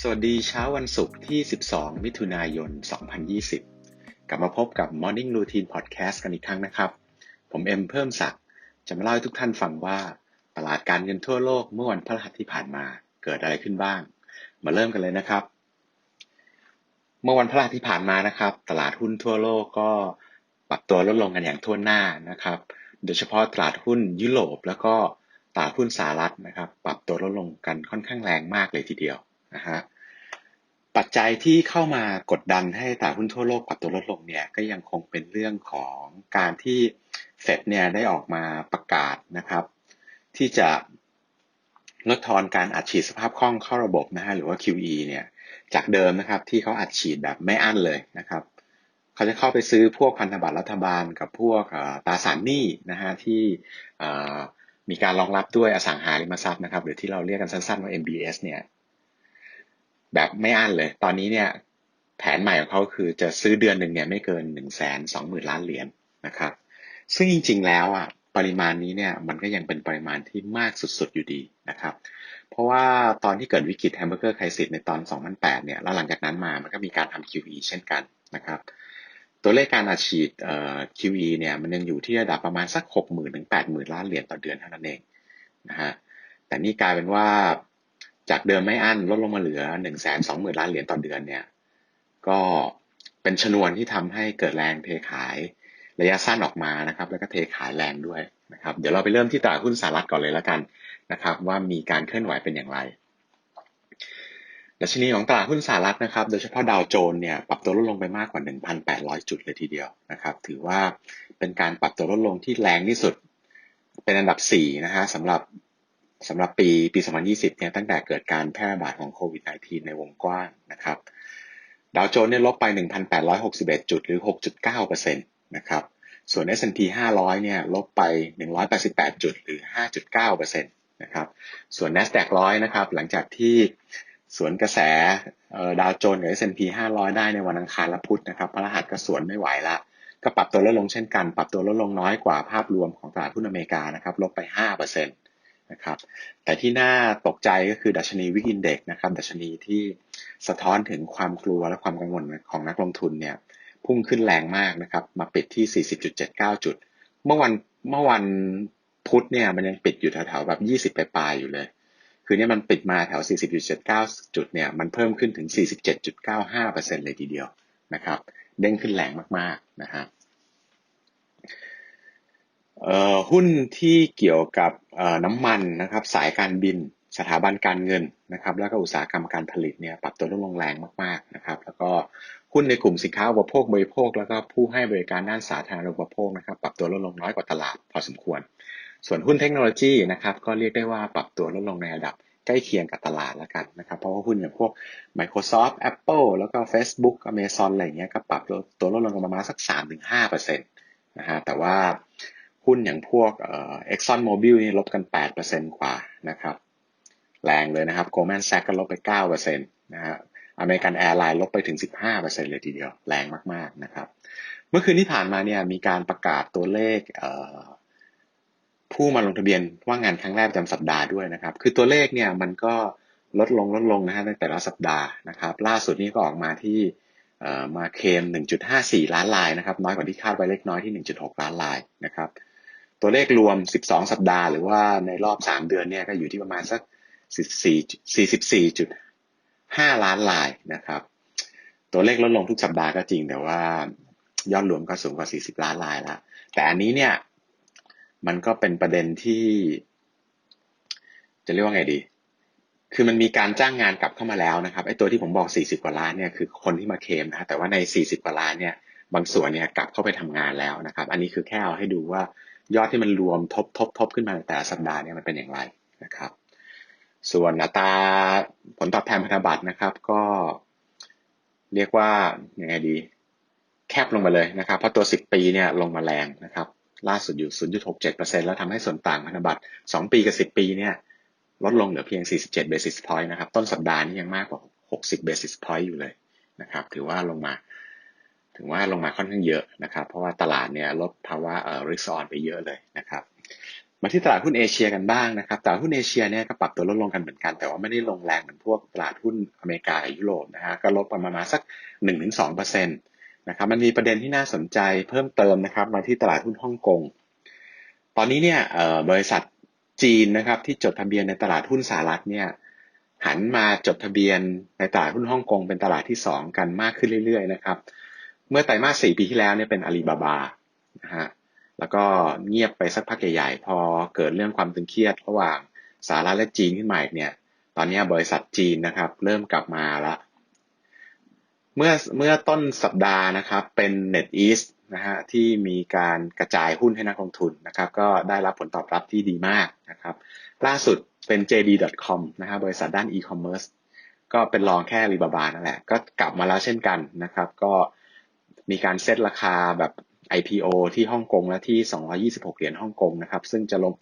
สวัสดีเช้าวันศุกร์ที่ 12 มิถุนายน 2020 กลับมาพบกับ Morning Routine Podcast กันอีกครั้งนะครับ ผมเอ็มเพิ่มศักดิ์จะมาเล่าให้ทุกท่านฟังว่าตลาดการเงินทั่วโลกเมื่อวันพฤหัสที่ผ่านมาเกิดอะไรขึ้นบ้าง มาเริ่มกันเลยนะครับ เมื่อวันพฤหัสที่ผ่านมานะครับ ตลาดหุ้นทั่วโลกก็ปรับตัวลดลงกันอย่างทั่วหน้านะครับ โดยเฉพาะตลาดหุ้นยุโรปแล้วก็ตลาดหุ้นสหรัฐนะครับ ปรับตัวลดลงกันค่อนข้างแรงมากเลยทีเดียวนะฮะปัจจัยที่เข้ามากดดันให้ตลาดหุ้นทั่วโลกปรับตัวลดลงเนี่ยก็ยังคงเป็นเรื่องของการที่เฟดเนี่ยได้ออกมาประกาศนะครับ ที่จะลดทอนการอัดฉีดสภาพคล่องเข้าระบบนะฮะหรือว่า QE เนี่ยจากเดิมนะครับที่เขาอัดฉีดแบบไม่อั้นเลยนะครับ เขาจะเข้าไปซื้อพวกพันธบัตรรัฐบาลกับพวกตราสารหนี้นะฮะที่มีการรองรับด้วยอสังหาริมทรัพย์นะครับ หรือที่เราเรียกกันสั้นๆว่า MBS เนี่ยแบบไม่อั้นเลย ตอนนี้เนี่ยแผนใหม่ของเขาคือจะซื้อเดือนหนึ่งเนี่ยไม่เกิน1นึ่งแสนสองหมื่นล้านเหรียญนะครับ ซึ่งจริง ๆ แล้วอะปริมาณนี้เนี่ยมันก็ยังเป็นปริมาณที่มากสุด ๆ อยู่ดีนะครับ เพราะว่าตอนที่เกิดวิกฤตแฮมเบอร์เกอร์ไครซิสในตอน 2008 เนี่ยแล้วหลังจากนั้นมามันก็มีการทำ QE เช่นกันนะครับ ตัวเลขการอัดฉีด QE เนี่ยมันยังอยู่ที่ระดับประมาณสัก 60,000ถึง80,000 ล้านเหรียญต่อเดือนเท่านั้นเองนะฮะแต่นี่กลายเป็นว่าจากเดิมไม่อั้นลดลงมาเหลือ1นึ่งแสนสองหมื่นล้านเหรียญต่อเดือนเนี่ยก็เป็นชนวนที่ทำให้เกิดแรงเทขายระยะสั้นออกมานะครับ แล้วก็เทขายแรงด้วยนะครับ เดี๋ยวเราไปเริ่มที่ตลาดหุ้นสหรัฐก่อนเลยแล้วกันนะครับ ว่ามีการเคลื่อนไหวเป็นอย่างไร ดัชนีของตลาดหุ้นสหรัฐนะครับ โดยเฉพาะดาวโจนส์เนี่ยปรับตัวลดลงไปมากกว่า 1,800 จุดเลยทีเดียวนะครับ ถือว่าเป็นการปรับตัวลดลงที่แรงที่สุด เป็นอันดับ 4 นะฮะสำหรับสำหรับปีปี 2020 เนี่ยตั้งแต่เกิดการแพร่ระบาดของโควิด -19 ในวงกว้างนะครับดาวโจนส์เนี่ยลบไป 1,861 จุดหรือ 6.9%นะครับ ส่วน S&P 500 เนี่ยลบไป 188 จุดหรือ 5.9%นะครับ ส่วน NASDAQ 100 นะครับ หลังจากที่ สวนกระแสดาวโจนส์กับ S&P 500 ได้ในวันอังคารและพุธนะครับพระรหัสก็สวนไม่ไหวละก็ปรับตัวลดลงเช่นกัน ปรับตัวลดลงน้อยกว่าภาพรวมของตลาดหุ้นอเมริกานะครับลบไป 5%นะครับแต่ที่น่าตกใจก็คือดัชนีวิกอินเด็กนะครับดัชนีที่สะท้อนถึงความกลัวและความกังวลของนักลงทุนเนี่ยพุ่งขึ้นแรงมากนะครับมาปิดที่ 40.79 จุด เมื่อวันเมื่อวันพุธเนี่ยมันยังปิดอยู่แถวๆแบบ 20ปลายๆอยู่เลย คือเนี่ยมันปิดมาแถว 40.79 จุดเนี่ยมันเพิ่มขึ้นถึง 47.95%เลยทีเดียวนะครับเด้งขึ้นแรงมากๆนะฮะหุ้นที่เกี่ยวกับน้ำมันนะครับสายการบินสถาบันการเงินนะครับแล้วก็อุตสาหกรรมการผลิตเนี่ยปรับตัวลดลงแรงมากๆนะครับแล้วก็หุ้นในกลุ่มสินค้าอุปโภคบริโภค แล้วก็ผู้ให้บริการด้านสาธารณูปโภคนะครับปรับตัวลดลงน้อยกว่าตลาดพอสมควร ส่วนหุ้นเทคโนโลยีนะครับก็เรียกได้ว่าปรับตัวลดลงในระดับใกล้เคียงกับตลาดแล้วกันนะครับเพราะว่าหุ้นอย่างพวก Microsoft Apple แล้วก็ Facebook Amazon อะไรเงี้ยก็ปรับตัวลดลงประมาณสัก 3-5%นะฮะแต่ว่าหุ้นอย่างพวกเอ็กซอนโมบิลนี่ลบกัน 8%กว่านะครับแรงเลยนะครับโกลแมนแซกก็ลบไป 9%นะฮะอเมริกันแอร์ไลน์ลบไปถึง 15%เลยทีเดียว แรงมาก ๆ นะครับ เมื่อคืนที่ผ่านมาเนี่ยมีการประกาศตัวเลข ผู้มาลงทะเบียนว่างงานครั้งแรกประจำสัปดาห์ด้วยนะครับ คือตัวเลขเนี่ยมันก็ลดลงลดลงนะฮะในแต่ละสัปดาห์นะครับ ล่าสุดนี้ก็ออกมาที่มาเคม 1.54 ล้านลายนะครับ น้อยกว่าที่คาดไว้เล็กน้อยที่ 1.6 ล้านลายนะครับ ตัวเลขรวม 12 สัปดาห์ หรือว่าในรอบ 3 เดือนเนี่ยก็อยู่ที่ประมาณสัก 44.44.5 ล้านลายนะครับ ตัวเลขลดลงทุกสัปดาห์ก็จริง แต่ว่ายอดรวมก็สูงกว่า 40 ล้านลายแล้วแต่อันนี้เนี่ย มันก็เป็นประเด็นที่ จะเรียกว่าไงดี คือมันมีการจ้างงานกลับเข้ามาแล้วนะครับไอ้ตัวที่ผมบอก 40 กว่าล้านเนี่ยคือคนที่มาเคมนะแต่ว่าใน 40 กว่าล้านเนี่ย บางส่วนเนี่ยกลับเข้าไปทำงานแล้วนะครับ อันนี้คือแค่เอาให้ดูว่ายอดที่มันรวมทบทบทบขึ้นมาแต่ละสัปดาห์เนี้มันเป็นอย่างไรนะครับ ส่วนอัตราผลตอบแทนพันธบัตรนะครับ ก็เรียกว่ายังไงดี แคบลงมาเลยนะครับ เพราะตัว 10 ปีเนี่ยลงมาแรงนะครับ ล่าสุดอยู่ 0.67%แล้วทำให้ส่วนต่างพันธบัตร 2 ปีกับ 10 ปีเนี่ยลดลงเหลือเพียง 47 basis point นะครับ ต้นสัปดาห์นี้ยังมากกว่า 60 basis point อยู่เลยนะครับ ถือว่าลงมา ถึงว่าลงมาค่อนข้างเยอะนะครับ เพราะว่าตลาดเนี่ยลดภาวะเอ่อริสออนไปเยอะเลยนะครับ มาที่ตลาดหุ้นเอเชียกันบ้างนะครับตลาดหุ้นเอเชียเนี่ยก็ปรับตัวลดลงกันเหมือนกัน แต่ว่าไม่ได้ลงแรงเหมือนพวกตลาดหุ้นอเมริกายุโรปนะฮะ ก็ลดประมาณสัก 1-2%นต์ะครับมันมีประเด็นที่น่าสนใจเพิ่มเติมนะครับมาที่ตลาดหุ้นฮ่องกง ตอนนี้เนี่ยบริษัทจีนนะครับที่จดทะเบียนในตลาดหุ้นสหรัฐเนี่ยหันมาจดทะเบียนในตลาดหุ้นฮ่องกงเป็นตลาดที่ 2 กันมากขึ้นเรื่อยๆนะครับ เมื่อไตรมาส4ปีที่แล้วเนี่ยเป็นอาลีบาบานะฮะแล้วก็เงียบไปสักพักใหญ่ๆ พอเกิดเรื่องความตึงเครียดระหว่างสหรัฐและจีนขึ้นมาอีกเนี่ย ตอนนี้บริษัทจีนนะครับ เริ่มกลับมาละ เมื่อเมื่อต้นสัปดาห์นะครับเป็น NetEase นะฮะที่มีการกระจายหุ้นให้นักลงทุนนะครับก็ได้รับผลตอบรับที่ดีมากนะครับล่าสุดเป็น JD.com นะฮะบริษัทด้าน e-commerce ก็เป็นรองแค่รีบาบานั่นแหละ ก็กลับมาแล้วเช่นกันนะครับ ก็มีการเซตราคาแบบ IPO ที่ฮ่องกงและที่ 226 เหรียญฮ่องกงนะครับ ซึ่งจะลง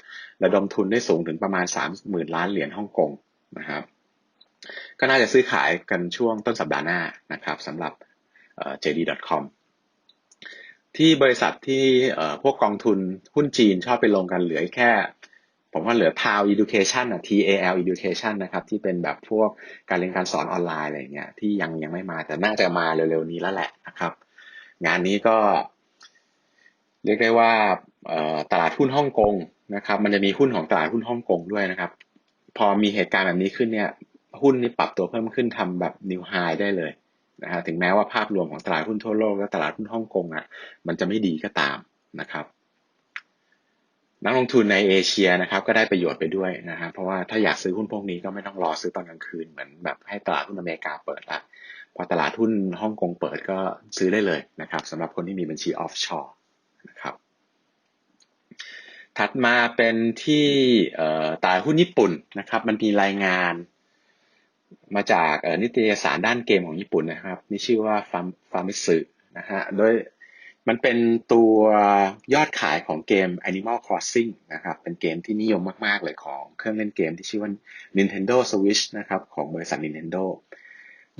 ระดมทุนได้สูงถึงประมาณ 30,000 ล้านเหรียญฮ่องกงนะครับ ก็น่าจะซื้อขายกันช่วงต้นสัปดาห์หน้านะครับสำหรับ JD.com ที่บริษัทที่พวกกองทุนหุ้นจีนชอบไปลงกันเหลือแค่ ผมว่าเหลือ TAL Education อะ TAL Education นะครับ ที่เป็นแบบพวกการเรียนการสอนออนไลน์อะไรเงี้ยที่ยังยังไม่มาแต่น่าจะมาเร็วๆนี้แล้วแหละนะครับ งานนี้ก็ เรียกได้ว่าตลาดหุ้นฮ่องกงนะครับ มันจะมีหุ้นของตลาดหุ้นฮ่องกงด้วยนะครับ พอมีเหตุการณ์แบบนี้ขึ้นเนี่ย หุ้นนี่ปรับตัวเพิ่มขึ้นทำแบบนิวไฮได้เลยนะฮะถึงแม้ว่าภาพรวมของตลาดหุ้นทั่วโลกและตลาดหุ้นฮ่องกงอะมันจะไม่ดีก็ตามนะครับ นักลงทุนในเอเชียนะครับ ก็ได้ประโยชน์ไปด้วยนะฮะเพราะว่าถ้าอยากซื้อหุ้นพวกนี้ก็ไม่ต้องรอซื้อตอนกลางคืนเหมือนแบบให้ตลาดหุ้นอเมริกาเปิดละพอตลาดหุ้นฮ่องกงเปิดก็ซื้อได้เลยนะครับสำหรับคนที่มีบัญชีออฟชอร์นะครับถัดมาเป็นที่ตลาดหุ้นญี่ปุ่นนะครับ มันมีรายงาน มาจากนิตยสารด้านเกมของญี่ปุ่นนะครับนี่ชื่อว่าฟาร์มฟาร์มิสึนะฮะโดยมันเป็นตัวยอดขายของเกม Animal Crossing นะครับ เป็นเกมที่นิยมมาก ๆ เลยของเครื่องเล่นเกมที่ชื่อว่า Nintendo Switch นะครับ ของบริษัท Nintendo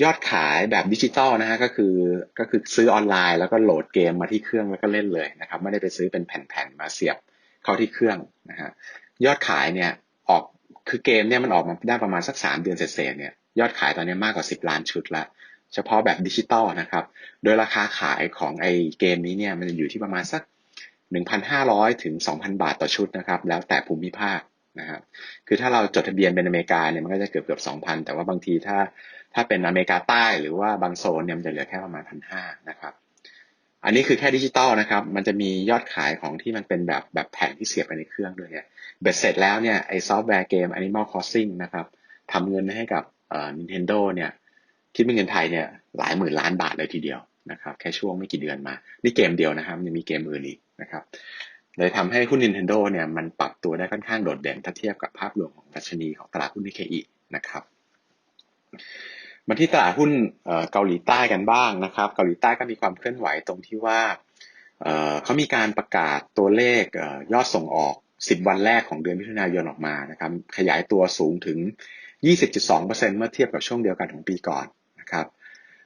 ยอดขายแบบดิจิตอลนะฮะก็คือก็คือซื้อออนไลน์แล้วก็โหลดเกมมาที่เครื่องแล้วก็เล่นเลยนะครับ ไม่ได้ไปซื้อเป็นแผ่นๆมาเสียบเข้าที่เครื่องนะฮะยอดขายเนี่ยออก คือเกมเนี่ยมันออกมาได้ประมาณสักสามเดือนเศษเนี่ยยอดขายตอนนี้มากกว่า10ล้านชุดละเฉพาะแบบดิจิตอลนะครับ โดยราคาขายของไอเกมนี้เนี่ยมันจะอยู่ที่ประมาณสัก 1,500 ถึง 2,000 บาทต่อชุดนะครับ แล้วแต่ภูมิภาคนะครับ คือถ้าเราจดทะเบียนเป็นอเมริกาเนี่ยมันก็จะเกือบเกือบ2,000 แต่ว่าบางทีถ้าถ้าเป็นอเมริกาใต้หรือว่าบางโซนเนี่ยมันจะเหลือแค่ประมาณ 1,500 นะครับ อันนี้คือแค่ดิจิตอลนะครับ มันจะมียอดขายของที่มันเป็นแบบแบบแผ่นที่เสียบไปในเครื่องด้วยเนี่ยเบ็ดเสร็จแล้วเนี่ยไอซอฟต์แวร์เกม Animal Crossing นะครับทำเงินให้กับเอ่อ Nintendo เนี่ยคิดเป็นเงินไทยเนี่ยหลายหมื่นล้านบาทเลยทีเดียวนะครับแค่ช่วงไม่กี่เดือนมา นี่เกมเดียวนะครับยังมีเกมอื่นอีกนะครับเลยทำให้หุ้น Nintendo เนี่ยมันปรับตัวได้ค่อนข้างโดดเด่นถ้าเทียบกับภาพรวมของดัชนีของตลาดหุ้นนิเคอินะครับ มาที่ตลาดหุ้นเกาหลีใต้กันบ้างนะครับ เกาหลีใต้ก็มีความเคลื่อนไหวตรงที่ว่าเขามีการประกาศตัวเลขยอดส่งออก 10 วันแรกของเดือนมิถุนายนออกมานะครับ ขยายตัวสูงถึง 20.2%เมื่อเทียบกับช่วงเดียวกันของปีก่อนนะครับ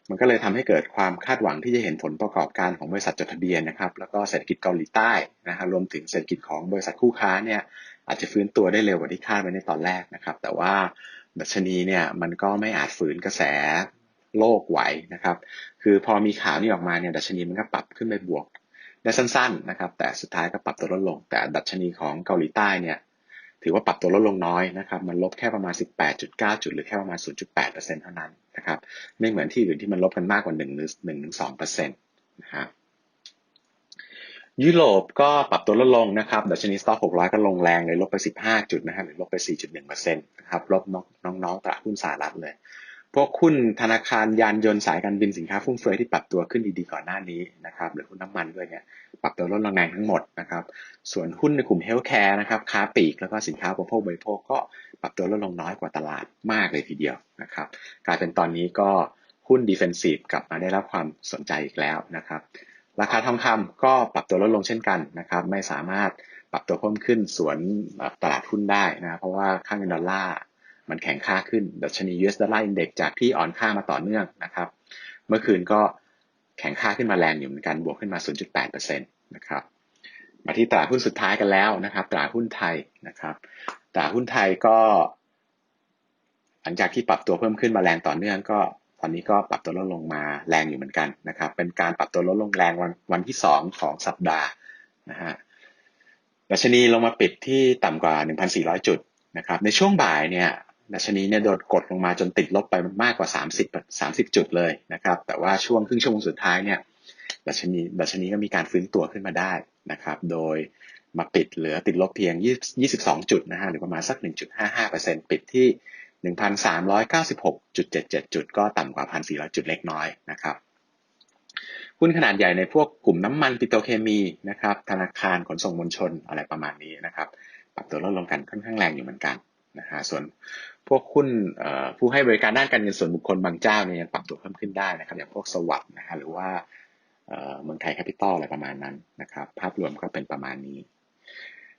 มันก็เลยทำให้เกิดความคาดหวังที่จะเห็นผลประกอบการของบริษัทจดทะเบียนนะครับ แล้วก็เศรษฐกิจเกาหลีใต้นะฮะรวมถึงเศรษฐกิจของบริษัทคู่ค้าเนี่ยอาจจะฟื้นตัวได้เร็วกว่าที่คาดไว้ในตอนแรกนะครับ แต่ว่า ดัชนีเนี่ยมันก็ไม่อาจฝืนกระแสโลกไหวนะครับ คือพอมีข่าวนี้ออกมาเนี่ยดัชนีมันก็ปรับขึ้นไปบวกได้สั้นๆนะครับ แต่สุดท้ายก็ปรับตัวลดลง แต่ดัชนีของเกาหลีใต้เนี่ยถือว่าปรับตัวลดลงน้อยนะครับ มันลบแค่ประมาณ 18.9 จุด หรือแค่ประมาณ 0.8%เท่านั้นนะครับ ไม่เหมือนที่อื่นที่มันลบกันมากกว่า1หรือ1ถึง2%นะครับ ยุโรปก็ปรับตัวลดลงนะครับดัชนีสต็อก600 ก็ลงแรงเลยลบไป 15 จุดนะฮะหรือลบไป 4.1%นะครับลบน้องๆตลาดหุ้นสหรัฐเลย พวกหุ้นธนาคารยานยนต์สายการบินสินค้าฟุ่มเฟือยที่ปรับตัวขึ้นดีๆก่อนหน้านี้นะครับหรือหุ้นน้ำมันด้วยเนี่ยปรับตัวลดลงแรงทั้งหมดนะครับส่วนหุ้นในกลุ่มเฮลท์แคร์นะครับค้าปลีกแล้วก็สินค้าบริโภคบริโภคก็ปรับตัวลดลงน้อยกว่าตลาดมากเลยทีเดียวนะครับกลายเป็นตอนนี้ก็หุ้นดิเฟนซีฟกลับมาได้รับความสนใจอีกแล้วนะครับ ราคาทองคำก็ปรับตัวลดลงเช่นกันนะครับไม่สามารถปรับตัวเพิ่มขึ้นสวนตลาดหุ้นได้นะเพราะว่าค่าเงินดอลลาร์มันแข็งค่าขึ้นดัชนี US ดอลลาร์อินเด็กจากที่อ่อนค่ามาต่อเนื่องนะครับ เมื่อคืนก็แข็งค่าขึ้นมาแรงอยู่เหมือนกันบวกขึ้นมา 0.8%นะครับมาที่ตลาดหุ้นสุดท้ายกันแล้วนะครับตลาดหุ้นไทยนะครับตลาดหุ้นไทยก็ หลังจากที่ปรับตัวเพิ่มขึ้นมาแรงต่อเนื่องก็ ตอนนี้ก็ปรับตัวลดลงมาแรงอยู่เหมือนกันนะครับ เป็นการปรับตัวลดลงแรงวันวันที่สองของสัปดาห์นะฮะดัชนีลงมาปิดที่ต่ำกว่า 1,400 จุดนะครับ ในช่วงบ่ายเนี่ยดัชนีเนี่ยโดดกดลงมาจนติดลบไปมากกว่า 30 30 จุดเลยนะครับ แต่ว่าช่วงครึ่งชั่วโมงสุดท้ายเนี่ยดัชนีดัชนีก็มีการฟื้นตัวขึ้นมาได้นะครับ โดยมาปิดเหลือติดลบเพียง 22 จุดนะฮะหรือประมาณสัก 1.55%ปิดที่ 1,396.77 จุด ก็ต่ำกว่า 1,400 จุดเล็กน้อยนะครับหุ้นขนาดใหญ่ในพวกกลุ่มน้ำมันปิโตรเคมีนะครับธนาคารขนส่งมวลชนอะไรประมาณนี้นะครับปรับตัวลดลงกันค่อนข้างแรงอยู่เหมือนกันนะฮะส่วนพวกหุ้นผู้ให้บริการด้านการเงินส่วนบุคคลบางเจ้าเนี่ยยังปรับตัวเพิ่มขึ้นได้นะครับอย่างพวกสวัสด์นะฮะหรือว่าเมืองไทยแคปิตอลอะไรประมาณนั้นนะครับภาพรวมก็เป็นประมาณนี้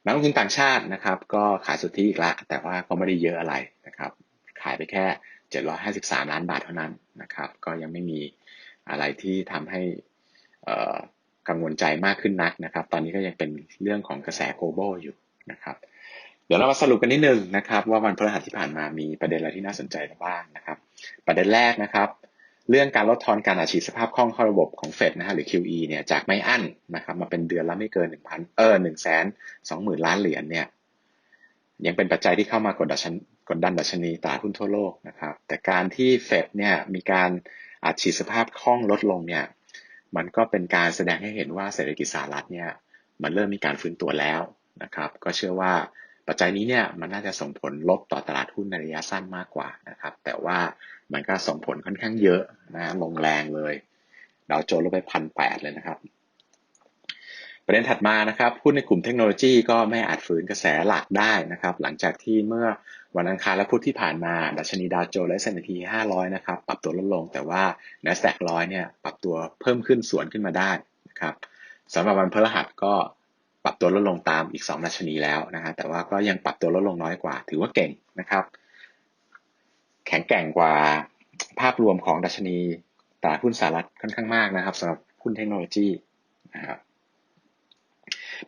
นักลงทุนต่างชาตินะครับ ก็ขายสุทธิอีกล้วแต่ว่าก็ไม่ได้เยอะอะไรนะครับ ขายไปแค่ 753 ล้านบาทเท่านั้นนะครับ ก็ยังไม่มีอะไรที่ทำให้กังวลใจมากขึ้นนักนะครับ ตอนนี้ก็ยังเป็นเรื่องของกระแส global อยู่นะครับ เดี๋ยวเรามาสรุปกันนิดนึงนะครับ ว่าวันพฤหัสที่ผ่านมามีประเด็นอะไรที่น่าสนใจบ้างนะครับ ประเด็นแรกนะครับ เรื่องการลดทอนการอัดฉีดสภาพคล่องเข้าระบบของเฟดนะฮะหรือ QE เนี่ยจากไม่อั้นนะครับ มาเป็นเดือนละไม่เกิน1,000เออ1 2 0 0 0 0 ล้านเหรียญเนี่ยยังเป็นปัจจัยที่เข้ามากดดัน กดดันดัชนีตลาดหุ้นทั่วโลกนะครับ แต่การที่เฟดเนี่ยมีการอัดฉีดสภาพคล่องลดลงเนี่ยมันก็เป็นการแสดงให้เห็นว่าเศรษฐกิจสหรัฐเนี่ยมันเริ่มมีการฟื้นตัวแล้วนะครับ ก็เชื่อว่าปัจจัยนี้เนี่ยมันน่าจะส่งผลลบต่อตลาดหุ้นในระยะสั้นมากกว่านะครับ แต่ว่ามันก็ส่งผลค่อนข้างเยอะนะลงแรงเลยดาวโจนส์ลงไปพันแปดเลยนะครับ ประเด็นถัดมานะครับหุ้นในกลุ่มเทคโนโลยีก็ไม่อาจฝืนกระแสหลักได้นะครับ หลังจากที่เมื่อ วันอังคารและพุธที่ผ่านมาดัชนีดาวโจนส์และ S&P 500นะครับปรับตัวลดลง แต่ว่า NASDAQ 100เนี่ยปรับตัวเพิ่มขึ้นสวนขึ้นมาได้นะครับสำหรับวันพฤหัสก็ปรับตัวลดลงตามอีก 2 ดัชนีแล้วนะฮะแต่ว่าก็ยังปรับตัวลดลงน้อยกว่า ถือว่าเก่งนะครับ แข็งแกร่งกว่าภาพรวมของดัชนีตลาดหุ้นสหรัฐค่อนข้างมากนะครับสำหรับหุ้นเทคโนโลยีนะครับ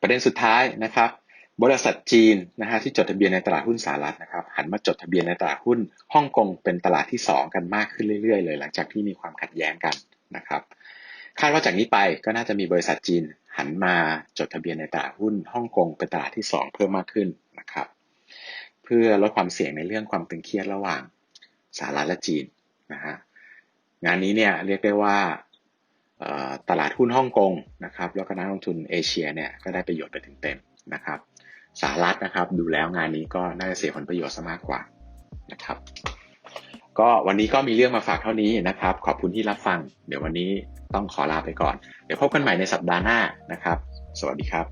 ประเด็นสุดท้ายนะครับ บริษัทจีนนะฮะที่จดทะเบียนในตลาดหุ้นสหรัฐนะครับหันมาจดทะเบียนในตลาดหุ้นฮ่องกงเป็นตลาดที่ 2 กันมากขึ้นเรื่อยๆเลย หลังจากที่มีความขัดแย้งกันนะครับคาดว่าจากนี้ไปก็น่าจะมีบริษัทจีนหันมาจดทะเบียนในตลาดหุ้นฮ่องกงเป็นตลาดที่ 2 เพิ่มมากขึ้นนะครับเพื่อลดความเสี่ยงในเรื่องความตึงเครียดระหว่างสหรัฐและจีนนะฮะงานนี้เนี่ยเรียกได้ว่าตลาดหุ้นฮ่องกงนะครับแล้วก็นักลงทุนเอเชียเนี่ยก็ได้ประโยชน์ไปถึงเต็มนะครับ สหรัฐนะครับ ดูแล้วงานนี้ก็น่าจะเสียผลประโยชน์ซะมากกว่านะครับ ก็วันนี้ก็มีเรื่องมาฝากเท่านี้นะครับ ขอบคุณที่รับฟัง เดี๋ยววันนี้ต้องขอลาไปก่อน เดี๋ยวพบกันใหม่ในสัปดาห์หน้านะครับ สวัสดีครับ